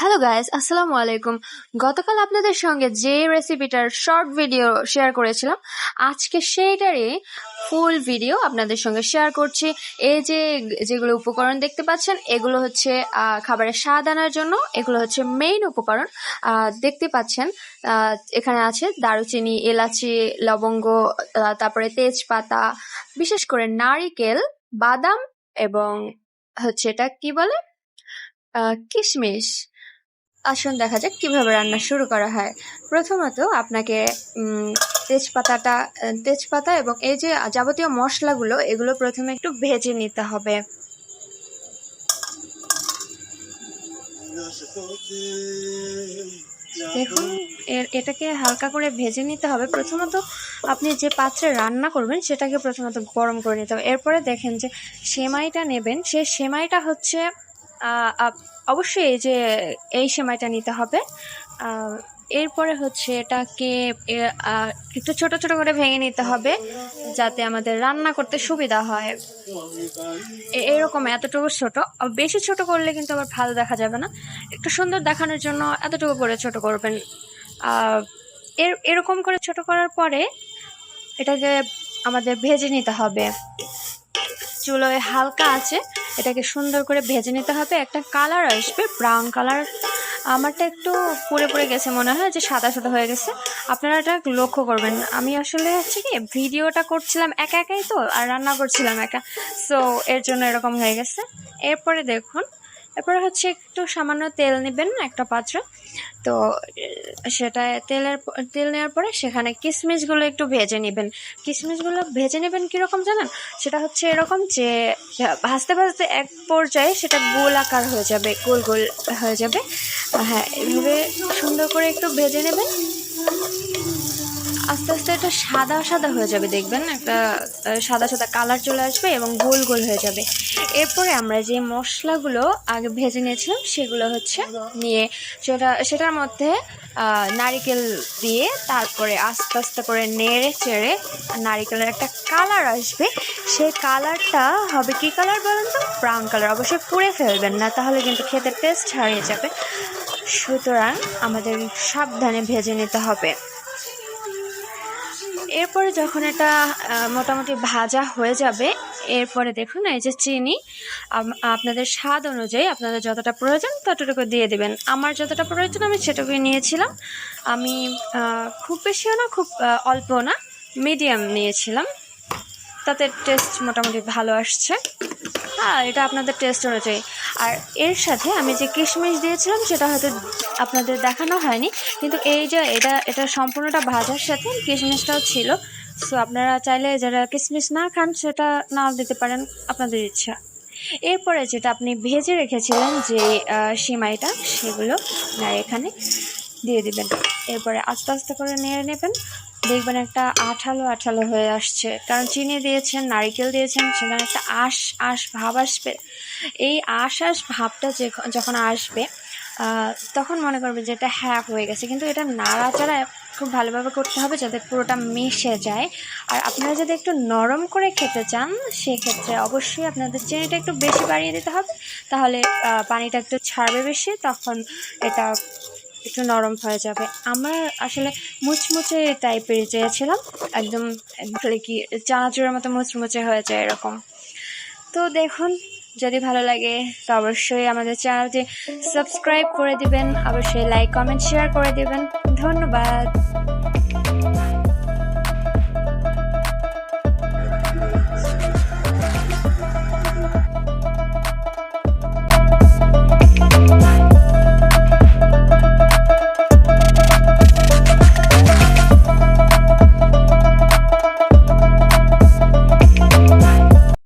Hello guys আসসালামু আলাইকুম গতকাল আপনাদের সঙ্গে যে রেসিপিটার শর্ট ভিডিও শেয়ার করেছিলাম, আজকে সেইটারই ফুল ভিডিও আপনাদের সঙ্গে শেয়ার করছি। এই যে যেগুলো উপকরণ দেখতে পাচ্ছেন, এগুলো হচ্ছে খাবারের স্বাদ আনার জন্য, এগুলো হচ্ছে মেইন উপকরণ। দেখতে পাচ্ছেন এখানে আছে দারুচিনি, এলাচি, লবঙ্গ তারপরে তেজপাতা, বিশেষ করে নারিকেল, বাদাম এবং হচ্ছে এটা কি বলে? কিশমিশ। আসুন দেখা যাক কীভাবে রান্না শুরু করা হয়। প্রথমত আপনাকে তেজপাতাটা তেজপাতা এবং এই যে যাবতীয় মশলাগুলো, এগুলো প্রথমে একটু ভেজে নিতে হবে। দেখুন, এর, এটাকে হালকা করে ভেজে নিতে হবে। প্রথমত আপনি যে পাত্রে রান্না করবেন, সেটাকে প্রথমত গরম করে নিতে হবে। এরপরে দেখেন যে সেমাইটা নেবেন। সেই সেমাইটা হচ্ছে অবশ্যই যে এই সেমাইটা নিতে হবে। এরপরে হচ্ছে এটাকে একটু ছোট ছোট করে ভেঙে নিতে হবে যাতে আমাদের রান্না করতে সুবিধা হয়। এরকম এতটুকু ছোট। বেশি ছোট করলে কিন্তু আবার ভালো দেখা যাবে না। একটু সুন্দর দেখানোর জন্য এতটুকু করে ছোট করবেন। এর, এরকম করে ছোট করার পরে এটাকে আমাদের ভেজে নিতে হবে। চুলোয় হালকা আছে। এটাকে সুন্দর করে ভেজে নিতে হবে। একটা কালার আসবে ব্রাউন কালার। আমারটা একটু পুড়ে পুড়ে গেছে মনে হয়, যে সাদা সাদা হয়ে গেছে। আপনারা এটা লক্ষ্য করবেন। আমি আসলে হচ্ছে কি, ভিডিওটা করছিলাম একা একাই তো, আর রান্না করছিলাম একা। সো এর জন্য এরকম হয়ে গেছে। এরপরে দেখুন এরপরে হচ্ছে একটু সামান্য তেল নেবেন একটা পাত্র। তো সেটা তেলের তেল নেওয়ার পরে সেখানে কিশমিশগুলো একটু ভেজে নেবেন। কিশমিশগুলো ভেজে নেবেন কীরকম জানেন? সেটা হচ্ছে এরকম যে ভাজতে ভাজতে এক পর্যায়ে সেটা গোল আকার হয়ে যাবে, গোল গোল হয়ে যাবে। হ্যাঁ এভাবে সুন্দর করে একটু ভেজে নেবেন। আস্তে আস্তে এটা সাদা সাদা হয়ে যাবে, দেখবেন একটা সাদা সাদা কালার চলে আসবে এবং গোল গোল হয়ে যাবে। এরপরে আমরা যে মশলাগুলো আগে ভেজে নিয়েছিলাম, সেগুলো হচ্ছে নিয়ে সেটা, সেটার মধ্যে নারিকেল দিয়ে তারপরে আস্তে আস্তে করে নেড়ে চেড়ে নারিকেলের একটা কালার আসবে। সেই কালারটা হবে কি কালার বলেন তো? ব্রাউন কালার অবশ্যই পুড়ে ফেলবেন না, তাহলে কিন্তু খেতে টেস্ট হারিয়ে যাবে। সুতরাং আমাদের সাবধানে ভেজে নিতে হবে। এরপরে যখন এটা মোটামুটি ভাজা হয়ে যাবে, এরপরে দেখুন, এই যে চিনি আপনাদের স্বাদ অনুযায়ী আপনাদের যতটা প্রয়োজন ততটুকু দিয়ে দেবেন। আমার যতটা প্রয়োজন আমি সেটুকুই নিয়েছিলাম। আমি খুব বেশিও না, খুব অল্প না, মিডিয়াম নিয়েছিলাম। তাতে টেস্ট মোটামুটি ভালো আসছে। হ্যাঁ এটা আপনাদের টেস্ট অনুযায়ী। আর এর সাথে আমি যে কিশমিশ দিয়েছিলাম, সেটা হয়তো আপনাদের দেখানো হয়নি, কিন্তু এই যে এটা এটা সম্পূর্ণটা ভাজার সাথে কিশমিশটাও ছিল। সো আপনারা চাইলে যারা কিশমিশ না খান, সেটা নাও দিতে পারেন, আপনাদের ইচ্ছা। এরপরে যেটা আপনি ভেজে রেখেছিলেন যে সিমাইটা, সেগুলো এখানে দিয়ে দিবেন। এরপরে আস্তে আস্তে করে নিয়ে নেবেন। দেখবেন একটা আঠালো আঠালো হয়ে আসছে। কারণ চিনি দিয়েছেন, নারিকেল দিয়েছেন, সেখানে একটা আশ আশ ভাব আসবে। এই আশ আশ ভাবটা যে যখন আসবে তখন মনে করবে যে এটা হ্যাঁ হয়ে গেছে। কিন্তু এটা নাড়াচাড়া খুব ভালোভাবে করতে হবে যাতে পুরোটা মিশে যায়। আর আপনারা যদি একটু নরম করে খেতে চান, সেক্ষেত্রে অবশ্যই আপনাদের চিনিটা একটু বেশি বাড়িয়ে দিতে হবে। তাহলে পানিটা একটু ছাড়বে বেশি, তখন এটা একটু নরম হয়ে যাবে। আমার আসলে মুচমুচে টাইপের চেয়েছিলাম। একদম বলে কি চানাচুরের মতো মুচমুচে হয়ে যায় এরকম। তো দেখুন, যদি ভালো লাগে তো অবশ্যই আমাদের চ্যানেলটি সাবস্ক্রাইব করে দিবেন। অবশ্যই লাইক কমেন্ট শেয়ার করে দিবেন। ধন্যবাদ।